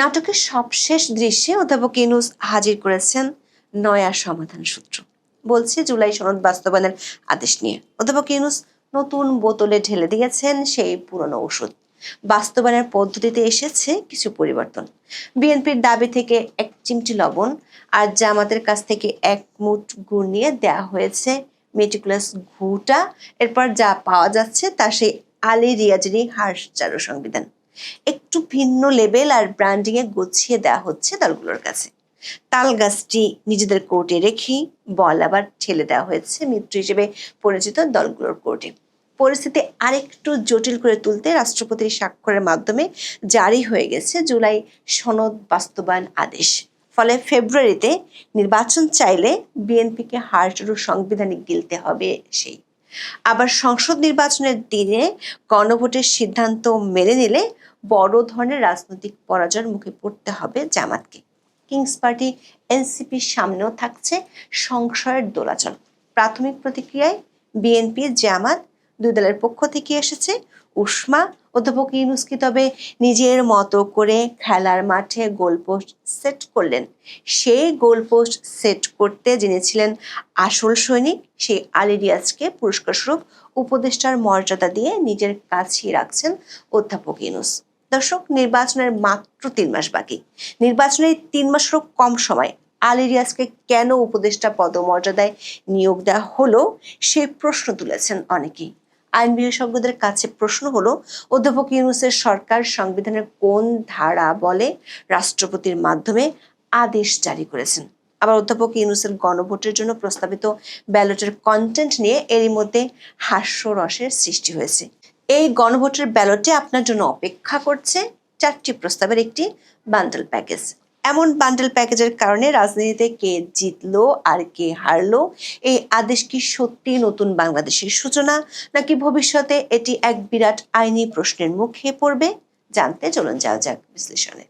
নাটকের সবশেষ দৃশ্যে অধ্যাপক ইনুস হাজির করেছেন নয়া সমাধান সূত্র। বলছে, জুলাই সনদ বাস্তবায়নের আদেশ নিয়ে। অধ্যাপক ইনুস নতুন বোতলে ঢেলে দিয়েছেন সেই পুরনো ওষুধ। বাস্তবায়নের পদ্ধতিতে এসেছে কিছু পরিবর্তন। বিএনপির দাবি থেকে এক চিমটি লবণ আর জামাতের কাছ থেকে এক মুঠ গুড় নিয়ে দেয়া হয়েছে মেটিকুলাস ঘুটা। এরপর যা পাওয়া যাচ্ছে তা সেই আলী রিয়াজেরই হার্স চারু সংবিধান। একটু ভিন্ন লেভেল আর ব্র্যান্ডিং এ গুছিয়ে দেওয়া হচ্ছে দলগুলোর কাছে। তাল গাছটি নিজেদের কোর্টে রেখেই বল আবার ঠেলে দেওয়া হয়েছে মিত্র হিসেবে পরিচিত দলগুলোর কোর্টে পরিস্থিতি আরেকটু জটিল করে তুলতে রাষ্ট্রপতির স্বাক্ষরের মাধ্যমে জারি হয়ে গেছে জুলাই সনদ বাস্তবায়ন আদেশ। ফলে ফেব্রুয়ারিতে নির্বাচন চাইলে বিএনপিকে হার্টরু সাংবিধানিক গিলতে হবে সেই আবার সংসদ নির্বাচনের দিনে গণভোটের সিদ্ধান্ত মেনে নিলে বড় ধরনের রাজনৈতিক পরাজয়ের মুখে পড়তে হবে জামাতকে। কিংস পার্টি, এনসিপির সামনেও থাকছে সংশয়ের দোলাচল। প্রাথমিক প্রতিক্রিয়ায় বিএনপি জামাত দুই দলের পক্ষ থেকে এসেছে। উষ্মা অধ্যাপক ইউনুসকি তবে নিজের মতো করে খেলার মাঠে গোলপোস্ট সেট করলেন? সেই গোলপোস্ট সেট করতে জেনেছিলেন আসল সৈনিক, সেই আলী পুরস্কারস্বরূপ উপদেষ্টার মর্যাদা দিয়ে নিজের কাছেই রাখছেন অধ্যাপক ইউনুস। দর্শক, নির্বাচনের মাত্র তিন মাস বাকি। নির্বাচনের তিন মাসেরও কম সময় আলী রিয়াজকে কেন উপদেষ্টা পদমর্যাদায় নিয়োগ দেওয়া হলো সেই প্রশ্ন তুলেছেন অনেকেই। আইন বিশেষজ্ঞদের কাছে প্রশ্ন হলো, অধ্যাপক ইউনুসের সরকার সংবিধানের কোন ধারা বলে রাষ্ট্রপতির মাধ্যমে আদেশ জারি করেছেন? আবার অধ্যাপক ইউনুসের গণভোটের জন্য প্রস্তাবিত ব্যালটের কন্টেন্ট নিয়ে এরই মধ্যে হাস্যরসের সৃষ্টি হয়েছে। এই গণভোটের ব্যালটে আপনার জন্য অপেক্ষা করছে চারটি প্রস্তাবের একটি বান্ডেল প্যাকেজ এমন বান্ডেল প্যাকেজের কারণে রাজনীতিতে কে জিতলো আর কে হারলো? এই আদেশ কি সত্যি নতুন বাংলাদেশের সূচনা? নাকি ভবিষ্যতে এটি এক বিরাট আইনি প্রশ্নের মুখে পড়বে? জানতে চলুন যাওয়া যাক বিশ্লেষণে।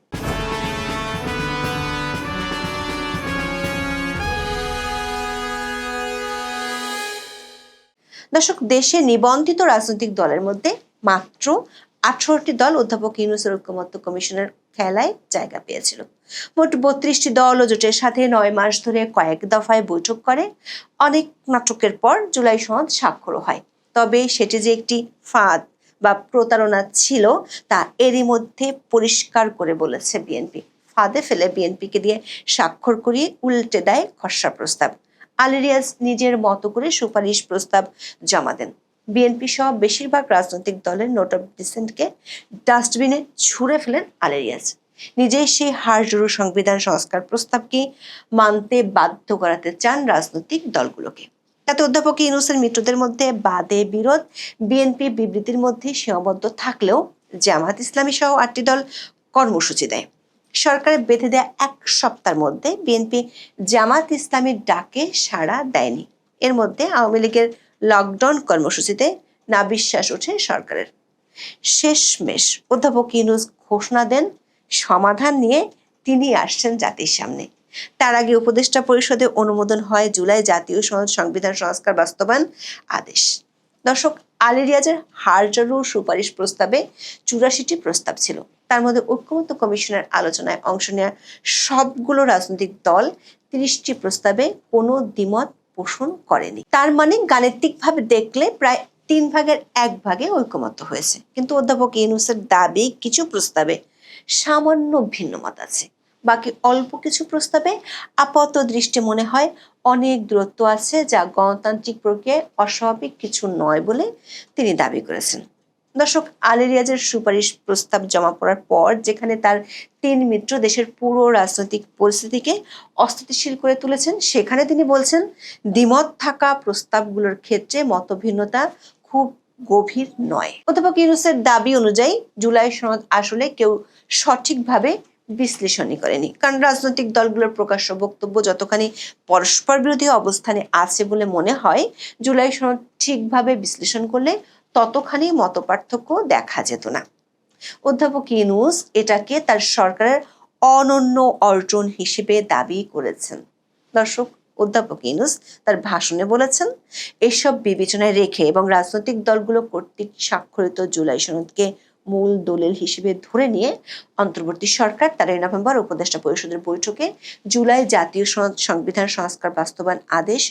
দর্শক, দেশে নিবন্ধিত রাজনৈতিক দলের মধ্যে মাত্র আঠারোটি দল অধ্যাপক ইউনুসের ঐক্যমত্য কমিশনের খেলায় জায়গা পেয়েছিল। মোট বত্রিশটি দল ও জোটের সাথে নয় মাস ধরে কয়েক দফায় বৈঠক করে। অনেক নাটকের পর জুলাই সনদ স্বাক্ষরও হয়। তবে সেটি যে একটি ফাঁদ বা প্রতারণা ছিল, তা এরই মধ্যে পরিষ্কার করে বলেছে বিএনপি ফাঁদে ফেলে বিএনপিকে দিয়ে স্বাক্ষর করিয়ে উল্টে দেয় খসড়া প্রস্তাব। আলিরিয়াজ নিজের মতো করে সুপারিশ প্রস্তাব জমা দেন। বিএনপি সহ বেশিরভাগ রাজনৈতিক দলের নোট অফ ডিসেন্টকে ডাস্টবিনে ছুঁড়ে ফেলেন আলেরিয়াজ। নিজেই সেই হারজুরু সংবিধান সংস্কার প্রস্তাবকে মানতে বাধ্য করাতে চান রাজনৈতিক দলগুলোকে? তাতে অধ্যাপক ইউনুসের মিত্রদের মধ্যে বাদে বিরোধ বিএনপি বিবৃতির মধ্যে সীমাবদ্ধ থাকলেও জামাত ইসলামী সহ আটটি দল কর্মসূচি দেয়। সরকারের বেঁধে দেয়া এক সপ্তাহের মধ্যে বিএনপি জামাত ইসলামীর ডাকে সাড়া দেয়নি। এর মধ্যে আওয়ামী লীগের লকডাউন কর্মসূচিতে না বিশ্বাস ওঠে সরকারের। শেষমেশ অধ্যাপক ইউনুস ঘোষণা দেন, সমাধান নিয়ে তিনি আসছেন জাতির সামনে। তার আগে উপদেষ্টা পরিষদে অনুমোদন হয় জুলাই জাতীয় সনদ সংবিধান সংস্কার বাস্তবায়ন আদেশ। দর্শক, আলী রিয়াজের সুপারিশ প্রস্তাবে চুরাশিটি প্রস্তাব ছিল। তার মধ্যে ঐক্যমত্য কমিশনের আলোচনায় অংশ নেওয়া সবগুলো রাজনৈতিক দল তিরিশটি প্রস্তাবে কোনো দ্বিমত পোষণ করেনি। তার মানে গাণিতিকভাবে দেখলে প্রায় তিন ভাগের এক ভাগে ঐকমত্য হয়েছে। কিন্তু অধ্যাপক ইউনুসের দাবি কিছু প্রস্তাবে সামান্য ভিন্ন মত আছে। বাকি অল্প কিছু প্রস্তাবে আপাত দৃষ্টি মনে হয় অনেক দূরত্ব আছে যা গণতান্ত্রিক প্রক্রিয়ায় অস্বাভাবিক কিছু নয় বলে তিনি দাবি করেছেন। দর্শক, আলী রিয়াজের সুপারিশ প্রস্তাব জমা পড়ার পর যেখানে তার তিন মিত্র দেশের পুরো রাজনৈতিক পরিস্থিতিকে অস্থিতিশীল করে তুলেছেন, সেখানে তিনি বলছেন, দ্বিমত থাকা প্রস্তাবগুলোর ক্ষেত্রে মতভিন্নতা খুব গভীর নয়। অধ্যাপক ইউনুসের দাবি অনুযায়ী জুলাই সনদ আসলে কেউ সঠিকভাবে বিশ্লেষণই করেনি। কারণ রাজনৈতিক দলগুলোর প্রকাশ্য বক্তব্য যতখানি পরস্পর বিরোধী অবস্থানে আছে বলে মনে হয়, জুলাই সনদ ঠিকভাবে বিশ্লেষণ করলে ততখানি মতপার্থক্য দেখা যেত না। অধ্যাপক ইউনুস এটাকে তার সরকারের অনন্য অর্জন হিসেবে দাবি করেছেন। দর্শক, অধ্যাপক ইউনুস তার ভাষণে বলেছেন, এসব বিবেচনায় রেখে এবং রাজনৈতিক দলগুলো কর্তৃক স্বাক্ষরিত জুলাই সনদকে মূল দলিল হিসেবে ধরে নিয়ে অন্তর্বর্তী সরকার তেরোই নভেম্বর উপদেষ্টা পরিষদের বৈঠকে জুলাই জাতীয় সংবিধান সংস্কার বাস্তবায়ন আদেশ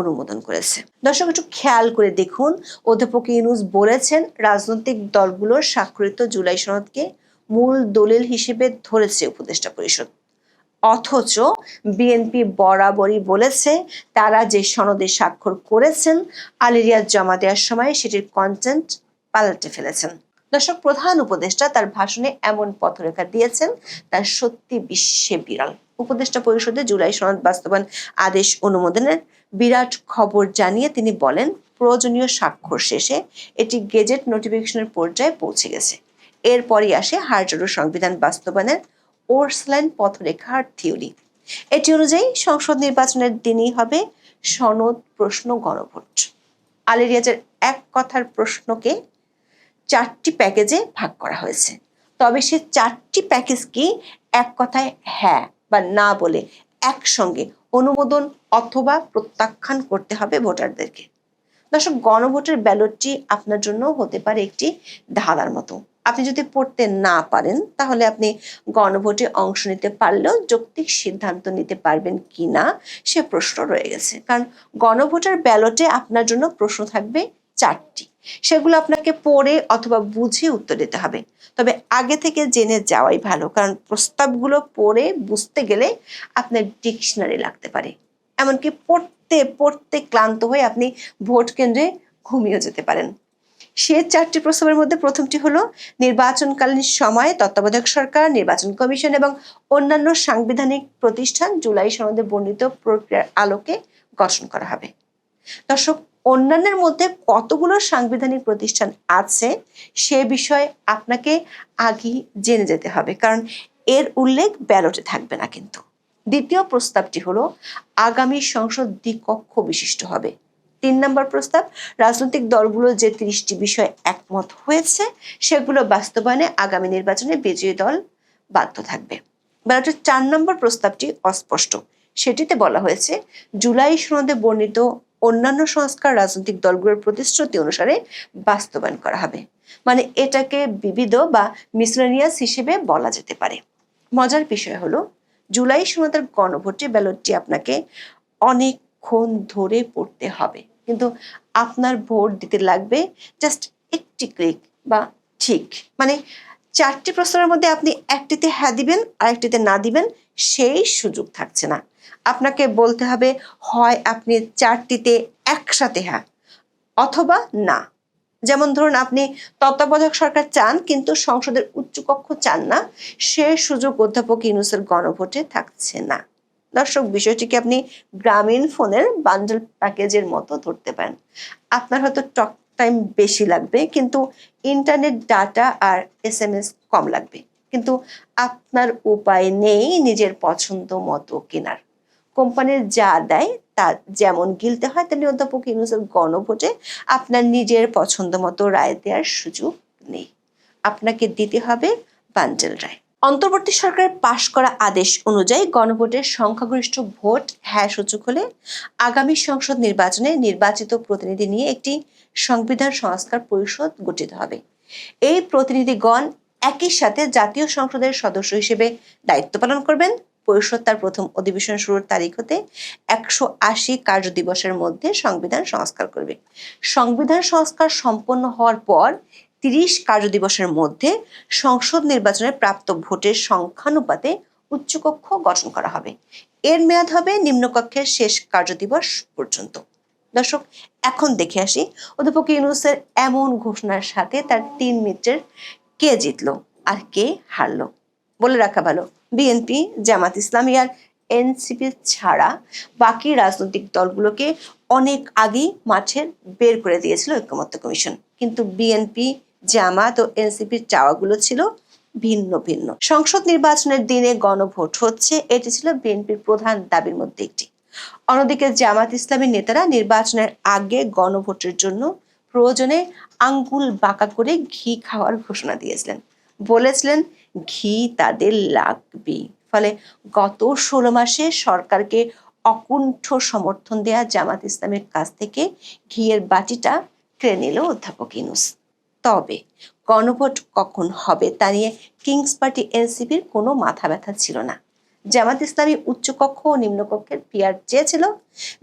অনুমোদন করেছে। দর্শক, একটু খেয়াল করে দেখুন, অধ্যাপক ইউনুস বলেছেন, রাজনৈতিক দলগুলোর স্বাক্ষরিত জুলাই সনদকে মূল দলিল হিসেবে ধরেছে উপদেষ্টা পরিষদ। অথচ বিএনপি বরাবরই বলেছে, তারা যে সনদে স্বাক্ষর করেছেন আলিরিয়াজ জমা দেওয়ার সময় সেটির কন্টেন্ট পাল্টে ফেলেছেন। দর্শক, প্রধান উপদেষ্টা তার ভাষণে এমন পথরেখা দিয়েছেন তার সত্যি বিশ্বে বিরল। উপদেষ্টা পরিষদে জুলাই সনদ বাস্তবায়ন আদেশ অনুমোদনের বিরাট খবর জানিয়ে তিনি বলেন, প্রয়োজনীয় স্বাক্ষর শেষে এটি গেজেট নোটিফিকেশনের পর্যায়ে পৌঁছে গেছে। এরপরই আসে হারজোড়ো সংবিধান বাস্তবায়নের ওর্সলাইন পথরেখার থিওরি। এটি অনুযায়ী সংসদ নির্বাচনের দিনই হবে সনদ প্রশ্ন গণভোট। আলিরিয়াজের এক কথার প্রশ্নকে চারটি প্যাকেজে ভাগ করা হয়েছে। তবে সে চারটি প্যাকেজ কি এক কথায় হ্যাঁ বা না বলে একসঙ্গে অনুমোদন অথবা প্রত্যাখ্যান করতে হবে ভোটারদেরকে? দর্শক, গণভোটের ব্যালটটি আপনার জন্য হতে পারে একটি ধাঁধার মতো। আপনি যদি পড়তে না পারেন, তাহলে আপনি গণভোটে অংশ নিতে পারলেও যৌক্তিক সিদ্ধান্ত নিতে পারবেন কি না, সে প্রশ্ন রয়ে গেছে। কারণ গণভোটের ব্যালটে আপনার জন্য প্রশ্ন থাকবে চারটি। সেগুলো আপনাকে পড়ে অথবা বুঝে উত্তর দিতে হবে। তবে আগে থেকে জেনে যাওয়াই ভালো, কারণ প্রস্তাবগুলো পড়ে বুঝতে গেলে আপনার ডিকশনারি লাগতে পারে। এমনকি পড়তে পড়তে ক্লান্ত হয়ে আপনি ভোট কেন্দ্রে ঘুমিয়ে যেতে পারেন। সে চারটি প্রস্তাবের মধ্যে প্রথমটি হলো, নির্বাচনকালীন সময়ে তত্ত্বাবধায়ক সরকার, নির্বাচন কমিশন এবং অন্যান্য সাংবিধানিক প্রতিষ্ঠান জুলাই সনদে বর্ণিত প্রক্রিয়ার আলোকে গঠন করা হবে। দর্শক অন্যান্যের মধ্যে কতগুলো সাংবিধানিক প্রতিষ্ঠান আছে, সে বিষয়ে আপনাকে আগেই জেনে যেতে হবে। কারণ এর উল্লেখ ব্যালটে থাকবে না কিন্তু। দ্বিতীয় প্রস্তাবটি হলো, আগামী সংসদ দ্বিকক্ষ বিশিষ্ট হবে। তিন নম্বর প্রস্তাব, রাজনৈতিক দলগুলো যে তিরিশটি বিষয়ে একমত হয়েছে, সেগুলো বাস্তবায়নে আগামী নির্বাচনে বিজয়ী দল বাধ্য থাকবে। ব্যালটের চার নম্বর প্রস্তাবটি অস্পষ্ট। সেটিতে বলা হয়েছে, জুলাই সনদে বর্ণিত অন্যান্য সংস্কার রাজনৈতিক দলগুলোর প্রতিশ্রুতি অনুসারে বাস্তবায়ন করা হবে। মানে এটাকে বিবিধ বা মিসলেনিয়াস হিসেবে বলা যেতে পারে। মজার বিষয় হলো, জুলাই সনদের গণভোটে ব্যালটটি আপনাকে অনেকক্ষণ ধরে পড়তে হবে। কিন্তু আপনার ভোট দিতে লাগবে জাস্ট একটি ক্লিক বা ঠিক। মানে চারটি প্রশ্নের মধ্যে আপনি একটিতে হ্যাঁ দিবেন আর একটিতে না দিবেন সেই সুযোগ থাকছে না। আপনাকে বলতে হবে, হয় আপনি চারটিতে একসাথে হ্যাঁ অথবা না। যেমন ধরুন, আপনি তত্ত্বাবধায়ক সরকার চান, কিন্তু সংসদের উচ্চকক্ষ চান না, সে সুযোগ অধ্যাপক ইউনুসের গণভোটে থাকছে না। দর্শক, বিষয়টিকে আপনি গ্রামীণ ফোনের বান্ডেল প্যাকেজের মতো ধরতে পারেন। আপনার হয়তো টক টাইম বেশি লাগবে, কিন্তু ইন্টারনেট ডাটা আর এস কম লাগবে। কিন্তু আপনার উপায় নেই নিজের পছন্দ মতো কেনার। কোম্পানির যা দেয় তা যেমন গিলতে হয়, তেমনি অধ্যাপক ইউনুসের গণভোটে আপনার নিজের পছন্দ মতো রায় দেওয়ার সুযোগ নেই। আপনাকে দিতে হবে বান্ডেল রায়। অন্তর্বর্তী সরকারের পাশ করা আদেশ অনুযায়ী গণভোটের সংখ্যাগরিষ্ঠ ভোট হ্যাঁ সূচক হলে আগামী সংসদ নির্বাচনে নির্বাচিত প্রতিনিধি নিয়ে একটি সংবিধান সংস্কার পরিষদ গঠিত হবে। এই প্রতিনিধিগণ একই সাথে জাতীয় সংসদের সদস্য হিসেবে দায়িত্ব পালন করবেন। পরিষদ তার প্রথম অধিবেশন শুরুর তারিখ হতে একশো আশি কার্য দিবসের মধ্যে সংবিধান সংস্কার করবে। সংবিধান সংস্কার সম্পন্ন হওয়ার পর তিরিশ কার্য দিবসের মধ্যে সংসদ নির্বাচনে প্রাপ্ত ভোটের সংখ্যানুপাতে উচ্চকক্ষ গঠন করা হবে। এর মেয়াদ হবে নিম্নকক্ষের শেষ কার্যদিবস পর্যন্ত। দর্শক, এখন দেখে আসি। অধ্যাপক ইউনুসের এমন ঘোষণার সাথে তার তিন মিত্রের কে জিতলো আর কে হারলো? বলে রাখা ভালো। বিএনপি জামাত ইসলামী আর এনসিপি ছাড়া বাকি রাজনৈতিক দলগুলোকে অনেক আগেই মাঠের বের করে দিয়েছিল ঐক্যমত্য কমিশন। কিন্তু বিএনপি জামাত ও এনসিপির চাওয়াগুলো ছিল ভিন্ন ভিন্ন। সংসদ নির্বাচনের দিনে গণভোট হচ্ছে, এটি ছিল বিএনপির প্রধান দাবির মধ্যে একটি। অন্যদিকে জামাত ইসলামী নেতারা নির্বাচনের আগে গণভোটের জন্য প্রয়োজনে আঙ্গুল বাঁকা করে ঘি খাওয়ার ঘোষণা দিয়েছিলেন। বলেছিলেন, ঘি তাদের লাগবে ফলে গত ষোলো মাসে সরকারকে অকুণ্ঠ সমর্থন দেয়া জামাত ইসলামের কাছ থেকে ঘিয়ের বাটিটা কেড়ে নিল অধ্যাপক ইনুস তবে গণভোট কখন হবে তা নিয়ে কিংস পার্টি এনসিপির কোনো মাথা ব্যথা ছিল না। জামাত ইসলামী উচ্চকক্ষ ও নিম্নকক্ষের পিয়ার চেয়েছিল।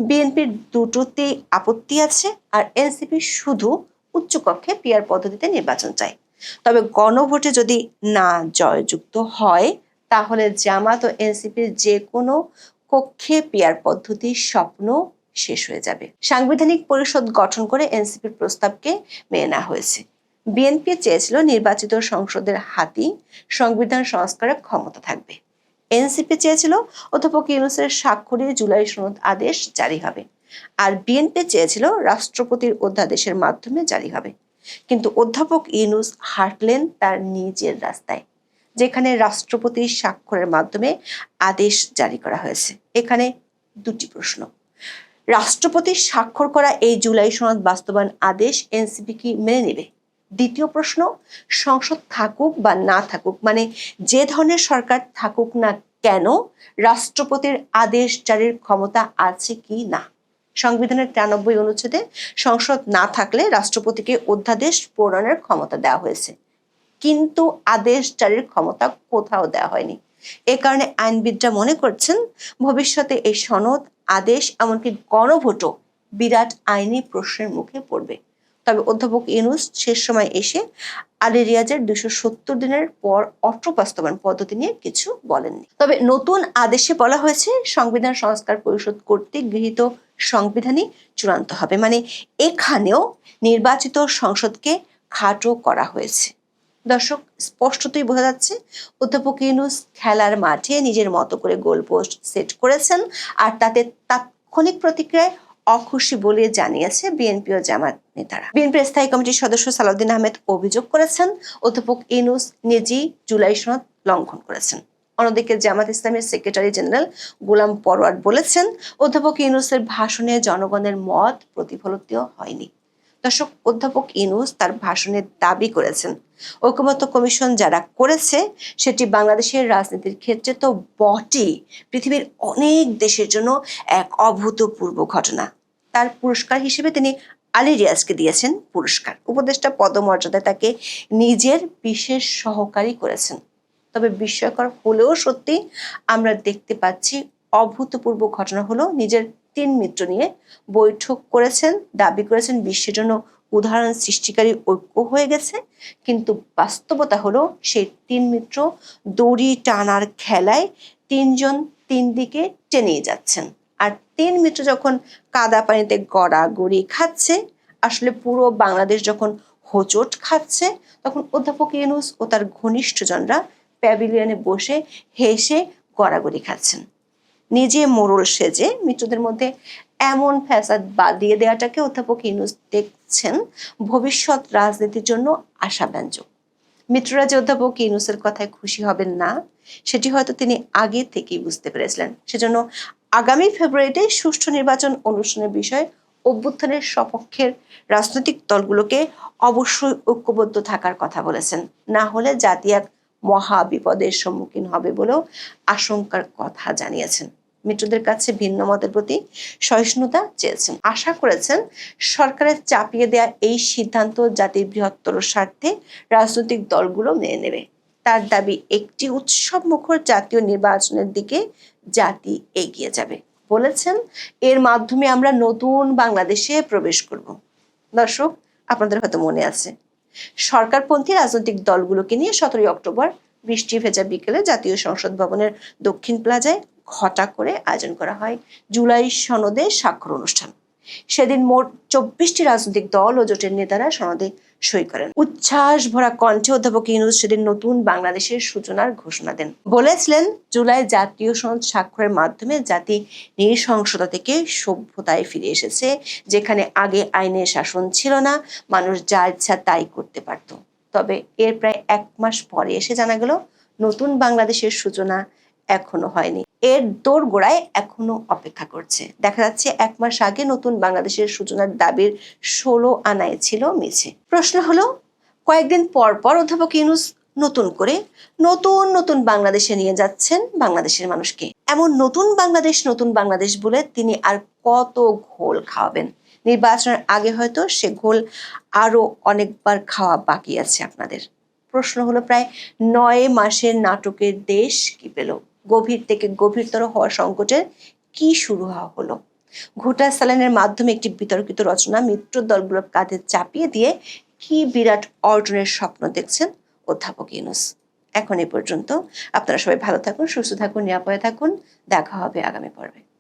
বিএনপির দুটোতেই আপত্তি আছে আর এনসিপি শুধু উচ্চকক্ষে পিয়ার পদ্ধতিতে নির্বাচন চায়। তবে গণভোটে যদি না জয়যুক্ত হয়, তাহলে জামাত ও এনসিপির যে কোনো কক্ষে পিয়ার পদ্ধতির স্বপ্ন শেষ হয়ে যাবে। সাংবিধানিক পরিষদ গঠন করে এনসিপির প্রস্তাবকে মেনে নেওয়া হয়েছে। বিএনপি চেয়েছিল নির্বাচিত সংসদের হাতি, সংবিধান সংস্কারের ক্ষমতা থাকবে। এনসিপি চেয়েছিল, অধ্যাপক ইউনুসের স্বাক্ষরে জুলাই সনদ আদেশ জারি হবে। আর বিএনপি চেয়েছিল রাষ্ট্রপতির অধ্যাদেশের মাধ্যমে জারি হবে। কিন্তু অধ্যাপক ইউনুস হাঁটলেন তার নিজের রাস্তায়, যেখানে রাষ্ট্রপতির স্বাক্ষরের মাধ্যমে আদেশ জারি করা হয়েছে। এখানে দুটি প্রশ্ন। রাষ্ট্রপতির স্বাক্ষর করা এই জুলাই সনদ বাস্তবায়ন আদেশ এনসিপি কি মেনে নেবে? দ্বিতীয় প্রশ্ন, সংসদ থাকুক বা না থাকুক মানে যে ধরনের সরকার থাকুক না কেন, রাষ্ট্রপতির আদেশ জারির ক্ষমতা আছে কি না? সংবিধানের তিরানব্বই অনুচ্ছেদে সংসদ না থাকলে রাষ্ট্রপতিকে অধ্যাদেশ প্রণয়নের ক্ষমতা দেওয়া হয়েছে। কিন্তু আদেশ জারির ক্ষমতা কোথাও দেওয়া হয়নি। এ কারণে আইনবিদরা মনে করছেন, ভবিষ্যতে এই সনদ, আদেশ, এমনকি গণভোটও বিরাট আইনি প্রশ্নের মুখে পড়বে। তবে অধ্যাপক ইউনুস শেষ সময় এসে আলী রিয়াজের দুশো সত্তর দিনের পর অটো বাস্তবায়ন পদ্ধতি নিয়ে কিছু বলেননি। তবে নতুন আদেশে বলা হয়েছে, সংবিধান সংস্কার পরিষদ কর্তৃক গৃহীত সংবিধানই চূড়ান্ত হবে। মানে এখানেও নির্বাচিত সংসদকে খাটো করা হয়েছে। দর্শক, স্পষ্টতই বোঝা যাচ্ছে, অধ্যাপক ইউনুস খেলার মাঠে নিজের মতো করে গোল পোস্ট সেট করেছেন আর তাতে তাৎক্ষণিক প্রতিক্রিয়ায় অখুশি বলে জানিয়েছে বিএনপি ও জামাত নেতারা। বিএনপির স্থায়ী কমিটির সদস্য সালাউদ্দিন আহমেদ অভিযোগ করেছেন, অধ্যাপক ইনুস নিজি জুলাই সনদ লঙ্ঘন করেছেন। অন্যদিকে জামাত ইসলামের সেক্রেটারি জেনারেল গোলাম পরোয়ার বলেছেন, অধ্যাপক ইউনুসের ভাষণে জনগণের মত প্রতিফলিত হয়নি। দর্শক, অধ্যাপক ইনুস তার ভাষণে দাবি করেছেন। ঐকমত্য কমিশন যারা করেছে, সেটি বাংলাদেশের রাজনীতির ক্ষেত্রে তো বটেই। পৃথিবীর অনেক দেশের জন্য এক অভূতপূর্ব ঘটনা। তার পুরস্কার হিসেবে তিনি আলী রিয়াজকে দিয়েছেন পুরস্কার। উপদেষ্টা পদমর্যাদায় তাকে নিজের বিশেষ সহকারী করেছেন। তবে বিস্ময়কর হলেও সত্যি আমরা দেখতে পাচ্ছি অভূতপূর্ব ঘটনা হলো নিজের তিন মিত্র নিয়ে বৈঠক করেছেন, দাবি করেছেন বিশ্বের জন্য উদাহরণ সৃষ্টিকারী ঐক্য হয়ে গেছে। কিন্তু বাস্তবতা হলো সেই তিন মিত্র দড়ি টানার খেলায় তিনজন তিন দিকে টেনে যাচ্ছেন। আর তিন মিত্র যখন কাদা পানিতে গড়াগড়ি খাচ্ছে, আসলে পুরো বাংলাদেশ যখন হোঁচট খাচ্ছে, তখন অধ্যাপক ইউনুস ও তার ঘনিষ্ঠজনরা প্যাভিলিয়নে বসে হেসে গড়াগড়ি খাচ্ছেন। নিজে মোরল সেজে মিত্রদের মধ্যে এমন ফ্যাসাদ বাদ দিয়ে দেওয়াটাকে অধ্যাপক ইউনুস দেখছেন ভবিষ্যৎ রাজনীতির জন্য আশাব্যঞ্জক। মিত্ররা যে অধ্যাপক ইউনুসের কথায় খুশি হবেন না, সেটি হয়তো তিনি আগে থেকেই বুঝতে পেরেছিলেন। সেজন্য আগামী ফেব্রুয়ারিতে সুষ্ঠু নির্বাচন অনুষ্ঠানের বিষয়ে অভ্যুত্থানের সপক্ষের রাজনৈতিক দলগুলোকে অবশ্যই ঐক্যবদ্ধ থাকার কথা বলেছেন। না হলে জাতি এক মহা বিপদের সম্মুখীন হবে বলেও আশঙ্কার কথা জানিয়েছেন। মিত্রদের কাছে ভিন্ন মতের প্রতি সহিষ্ণুতা চেয়েছেন। আশা করেছেন সরকারের চাপিয়ে দেয়া এই সিদ্ধান্ত জাতির বৃহত্তর স্বার্থে রাজনৈতিক দলগুলো মেনে নেবে। তার দাবি, একটি উৎসব মুখর জাতীয় নির্বাচনের দিকে জাতি এগিয়ে যাবে। বলেছেন, এর মাধ্যমে আমরা নতুন বাংলাদেশে প্রবেশ করব। দর্শক, আপনাদের হয়তো মনে আছে, সরকারপন্থী রাজনৈতিক দলগুলোকে নিয়ে সতেরোই অক্টোবর বৃষ্টি ভেজা বিকেলে জাতীয় সংসদ ভবনের দক্ষিণ প্লাজায় ঘটা করে আয়োজন করা হয় জুলাই সনদে স্বাক্ষর অনুষ্ঠান। সেদিন মোট চব্বিশটি রাজনৈতিক দল ও জোটের নেতারা সনদে সই করেন। উচ্ছ্বাস ভরা কণ্ঠে অধ্যাপক ইউনুস সেদিন নতুন বাংলাদেশের সূচনার ঘোষণা দেন। বলেছিলেন, জুলাই জাতীয় সনদ স্বাক্ষরের মাধ্যমে জাতি নৃশংসতা থেকে সভ্যতায় ফিরে এসেছে, যেখানে আগে আইনের শাসন ছিল না, মানুষ যা ইচ্ছা তাই করতে পারত। তবে এর প্রায় এক মাস পরে এসে জানা গেল, নতুন বাংলাদেশের সূচনা এখনও হয়নি। এর দৌড় গোড়ায় এখনও অপেক্ষা করছে। দেখা যাচ্ছে এক মাস আগে নতুন বাংলাদেশের সূচনার দাবির ষোলো আনায় ছিল মিছে। প্রশ্ন হলো, কয়েকদিন পর পর অধ্যাপক ইউনুস নতুন করে নতুন নতুন বাংলাদেশে নিয়ে যাচ্ছেন বাংলাদেশের মানুষকে। এমন নতুন বাংলাদেশ নতুন বাংলাদেশ বলে তিনি আর কত ঘোল খাওয়াবেন? নির্বাচনের আগে হয়তো সে ঘোল আরও অনেকবার খাওয়া বাকি আছে আপনাদের। প্রশ্ন হলো প্রায় নয় মাসের নাটকের দেশ কি পেল? গভীর থেকে গভীরতর হওয়া সংকটের কি শুরু হওয়া হলো? ঘোটা সালানের মাধ্যমে একটি বিতর্কিত রচনা মিত্র দলগুলোর কাঁধে চাপিয়ে দিয়ে কি বিরাট অর্জনের স্বপ্ন দেখছেন অধ্যাপক ইউনুস? এখন এ পর্যন্ত। আপনারা সবাই ভালো থাকুন, সুস্থ থাকুন, নিরাপদে থাকুন। দেখা হবে আগামী পর্বে।